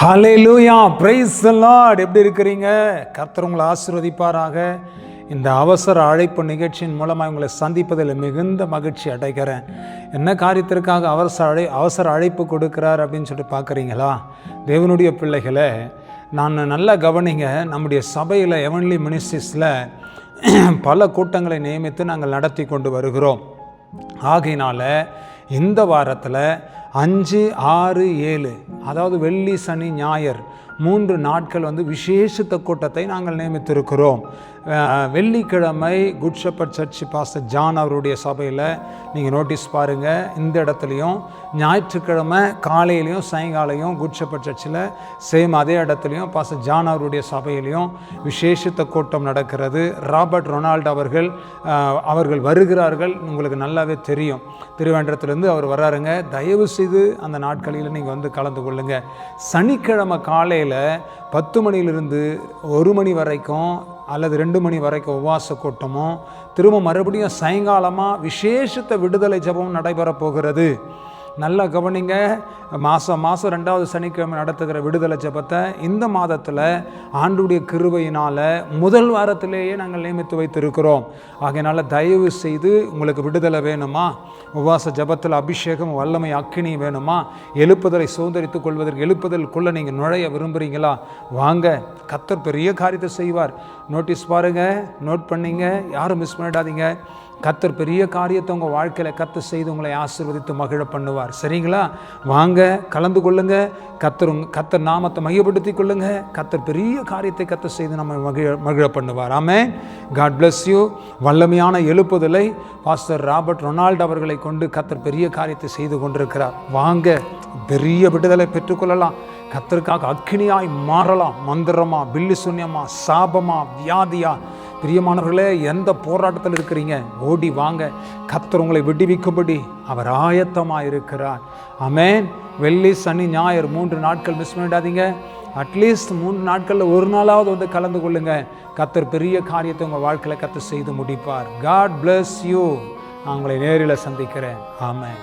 ஹலே லூயா price Lord எப்படி இருக்கிறீங்க? கர்த்தர் உங்களை ஆசீர்வதிப்பாராக. இந்த அவசர அழைப்பு நிகழ்ச்சியின் மூலமாக உங்களை சந்திப்பதில் மிகுந்த மகிழ்ச்சி அடைகிறேன். என்ன காரியத்திற்காக அவசர அழை அவசர அழைப்பு கொடுக்கிறார் அப்படின்னு சொல்லிட்டு பார்க்குறீங்களா? தேவனுடைய பிள்ளைகளை நான் நல்லா கவனிங்க. நம்முடைய சபையில் எவன்லி மினிஸ்ட்ரிஸில் பல கூட்டங்களை நியமித்து நாங்கள் நடத்தி கொண்டு வருகிறோம். ஆகையினால இந்த வாரத்தில் அஞ்சு ஆறு ஏழு அதாவது வெள்ளி சனி ஞாயிறு மூன்று நாட்கள் வந்து விசேஷித்த கூட்டத்தை நாங்கள் நியமித்திருக்கிறோம். வெள்ளிக்கிழமை good shepherd church pastor John அவருடைய சபையில் நீங்கள் நோட்டீஸ் பாருங்கள் இந்த இடத்துலையும் ஞாயிற்றுக்கிழமை காலையிலையும் சாயங்காலையும் குட் சர்ச்சில் சேம் அதே இடத்துலையும் பாஸ்டர் ஜான் அவருடைய சபையிலையும் விசேஷித்த கூட்டம் நடக்கிறது. ராபர்ட் ரொனால்டு அவர்கள் அவர்கள் வருகிறார்கள். உங்களுக்கு நல்லாவே தெரியும். திருவேண்டத்திலேருந்து அவர் வராருங்க தயவு செய்து அந்த நாட்களில் நீங்கள் வந்து கலந்து கொள்ளுங்கள் சனிக்கிழமை காலையில் பத்து மணியிலிருந்து ஒரு மணி வரைக்கும் அல்லது ரெண்டு மணி வரைக்கும் உபவாச கூட்டமும் திரும்ப மறுபடியும் சாயங்காலமாக விசேஷத்த விடுதலை ஜெபமும் நடைபெறப் போகிறது. நல்லா கவனிங்க. மாதம் மாதம் ரெண்டாவது சனிக்கிழமை நடத்துகிற விடுதலை ஜெபத்தை இந்த மாதத்தில் ஆண்டுடைய கிருவையினால் முதல் வாரத்திலேயே நாங்கள் நியமித்து வைத்திருக்கிறோம். ஆகையினால தயவு செய்து உங்களுக்கு விடுதலை வேணுமா? உபவாச ஜெபத்தில் அபிஷேகம் வல்லமை அக்கினி வேணுமா? எழுப்புதலை சுதந்திரித்துக் கொள்வதற்கு எழுப்புதலுக்குள்ளே நீங்கள் நுழைய விரும்புகிறீங்களா வாங்க கத்தர் பெரிய காரியத்தை செய்வார். நோட்டீஸ் பாருங்கள் நோட் பண்ணிங்க யாரும் மிஸ் பண்ணிடாதீங்க. கத்தர் பெரிய காரியத்தை உங்கள் வாழ்க்கையில் கத்து செய்து உங்களை ஆசிர்வதித்து மகிழ பண்ணுவார். சரிங்களா? வாங்க கலந்து கொள்ளுங்க. கத்தர் உங்க- கத்தர் நாமத்தை மையப்படுத்தி கொள்ளுங்க. கத்தர் பெரிய காரியத்தை கத்து செய்து நம்ம மகிழ மகிழ பண்ணுவார். ஆமே காட் பிளஸ் யூ வல்லமையான எழுப்புதலை பாஸ்டர் ராபர்ட் ரொனால்டு அவர்களை கொண்டு கத்தர் பெரிய காரியத்தை செய்து கொண்டிருக்கிறார். வாங்க பெரிய விடுதலை பெற்றுக்கொள்ளலாம் கத்தருக்காக அக்கினியாய் மாறலாம். மந்திரமா பில்லி சூன்யமா சாபமா வியாதியா பிரியமானவர்களே எந்த போராட்டத்தில் இருக்கிறீங்க? ஓடி வாங்க. கத்தர் உங்களை விடுவிக்கும்படி அவர் ஆயத்தமாக இருக்கிறார் அமேன் வெள்ளி சனி ஞாயிறு மூன்று நாட்கள் மிஸ் பண்ணிடாதீங்க. அட்லீஸ்ட் மூன்று நாட்களில் ஒரு நாளாவது வந்து கலந்து கொள்ளுங்க. கத்தர் பெரிய காரியத்தை உங்கள் வாழ்க்கையில் கத்தர் செய்து முடிப்பார். காட் பிளஸ் யூ நான் உங்களை நேரில் சந்திக்கிறேன். ஆமேன்.